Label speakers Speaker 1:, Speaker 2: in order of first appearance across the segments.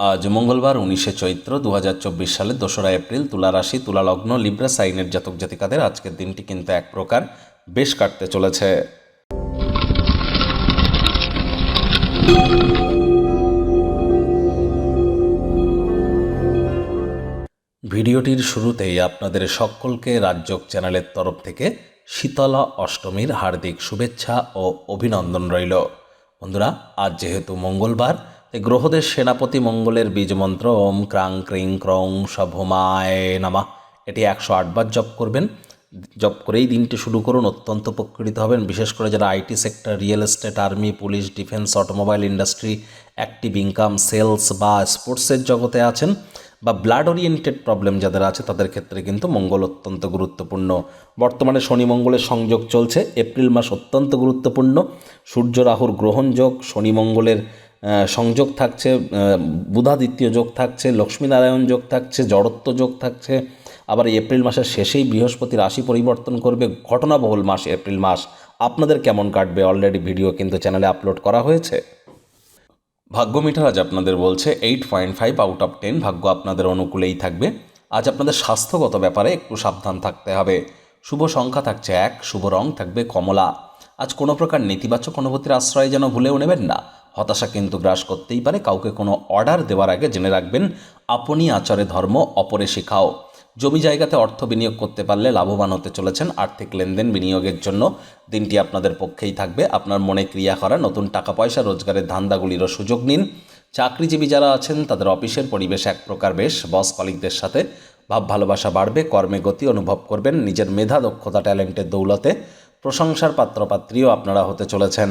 Speaker 1: আজ মঙ্গলবার উনিশে চৈত্র দু সালের দোসরা এপ্রিল তুলা রাশি, তুলা লগ্ন, লিব্রা সাইনের জাতক জাতিকাদের আজকের দিনটি কিন্তু এক প্রকার বেশ কাটতে চলেছে। ভিডিওটির শুরুতেই আপনাদের সকলকে রাজ্যক চ্যানেলের তরফ থেকে শীতলা অষ্টমীর হার্দিক শুভেচ্ছা ও অভিনন্দন রইল। বন্ধুরা, আজ যেহেতু মঙ্গলবার তাই গ্রহদের সেনাপতি মঙ্গলের বীজমন্ত্র, ওম ক্রাং ক্রিং ক্রং সভমায় নামা। এটি একশো আটবার জপ করবেন। জপ করেই দিনটি শুরু করুন, অত্যন্ত উপকৃত হবেন। বিশেষ করে যারা IT sector, real estate, army, police, defence, automobile industry, active income, sales বা স্পোর্টসের জগতে আছেন বা ব্লাড ওরিয়েন্টেড প্রবলেম যাদের আছে, তাদের ক্ষেত্রে কিন্তু মঙ্গল অত্যন্ত গুরুত্বপূর্ণ। বর্তমানে শনি মঙ্গলের সংযোগ চলছে। এপ্রিল মাস অত্যন্ত গুরুত্বপূর্ণ। সূর্য, রাহুর গ্রহণযোগ শনি মঙ্গলের সংযোগ থাকছে বুধাদিত্য যোগ থাকছে, লক্ষ্মীনারায়ণ যোগ থাকছে, জড়ত্ব যোগ থাকছে। আবার এপ্রিল মাসের শেষেই বৃহস্পতি রাশি পরিবর্তন করবে, ঘটনাবহুল মাস এপ্রিল মাস। আপনাদের কেমন কাটবে? অলরেডি ভিডিও কিন্তু চ্যানেলে আপলোড করা হয়েছে। ভাগ্য মিটার আজ আপনাদের বলছে eight point five out of ten ভাগ্য আপনাদের অনুকূলেই থাকবে। আজ আপনাদের স্বাস্থ্যগত ব্যাপারে একটু সাবধান থাকতে হবে। শুভ সংখ্যা থাকছে এক, শুভ রং থাকবে কমলা। আজ কোনো প্রকার নেতিবাচক অনুভূতির আশ্রয় যেন ভুলেও নেবেন না। হতাশা কিন্তু গ্রাস করতেই পারে। কাউকে কোনো অর্ডার দেওয়ার আগে জেনে রাখবেন, আপনি আচারে ধর্ম, অপরে শেখাও। জমি জায়গাতে অর্থ বিনিয়োগ করতে পারলে লাভবান হতে চলেছেন। আর্থিক লেনদেন বিনিয়োগের জন্য দিনটি আপনাদের পক্ষেই থাকবে। আপনার মনে ক্রিয়া করা, নতুন টাকা পয়সা, রোজগারের ধান্দাগুলিরও সুযোগ নিন। চাকরিজীবী যারা আছেন, তাদের অফিসের পরিবেশ এক প্রকার বেশ। বস কলিকদের সাথে ভাব ভালোবাসা বাড়বে, কর্মে গতি অনুভব করবেন, নিজের মেধা, দক্ষতা, ট্যালেন্টের দৌলতে প্রশংসার পাত্রপাত্রীও আপনারা হতে চলেছেন।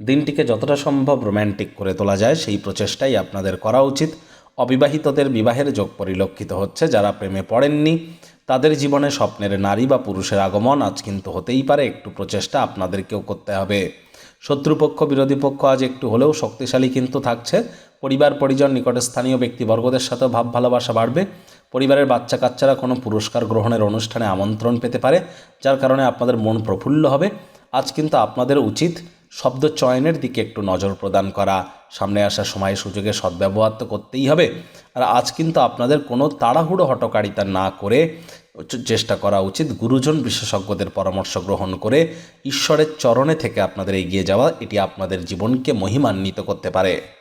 Speaker 1: দিনটিকে যতটা সম্ভব রোম্যান্টিক করে তোলা যায়, সেই প্রচেষ্টাই আপনাদের করা উচিত। অবিবাহিতদের বিবাহের যোগ পরিলক্ষিত হচ্ছে, যারা প্রেমে পড়েননি, তাদের জীবনে স্বপ্নের নারী বা পুরুষের আগমন আজ কিন্তু হতেই পারে, একটু প্রচেষ্টা আপনাদেরকেও করতে হবে। শত্রুপক্ষ, বিরোধী পক্ষ আজ একটু হলেও শক্তিশালী কিন্তু থাকছে। পরিবার, পরিজন নিকটে স্থানীয় ব্যক্তিবর্গদের সাথে ভাব ভালোবাসা বাড়বে। পরিবারের বাচ্চা কাচ্চারা কোনো পুরস্কার গ্রহণের অনুষ্ঠানে আমন্ত্রণ পেতে পারে, যার কারণে আপনাদের মন প্রফুল্ল হবে। আজ কিন্তু আপনাদের উচিত শব্দ চয়নের দিকে একটু নজর প্রদান করা, সামনে আসা সময় সুযোগে সদ্ব্যবহার তো করতেই হবে। আর আজ কিন্তু আপনাদের কোনো তাড়াহুড়ো হটকারিতা না করে চেষ্টা করা উচিত। গুরুজন বিশেষজ্ঞদের পরামর্শ গ্রহণ করে ঈশ্বরের চরণে থেকে আপনাদের এগিয়ে যাওয়া, এটি আপনাদের জীবনকে মহিমান্বিত করতে পারে।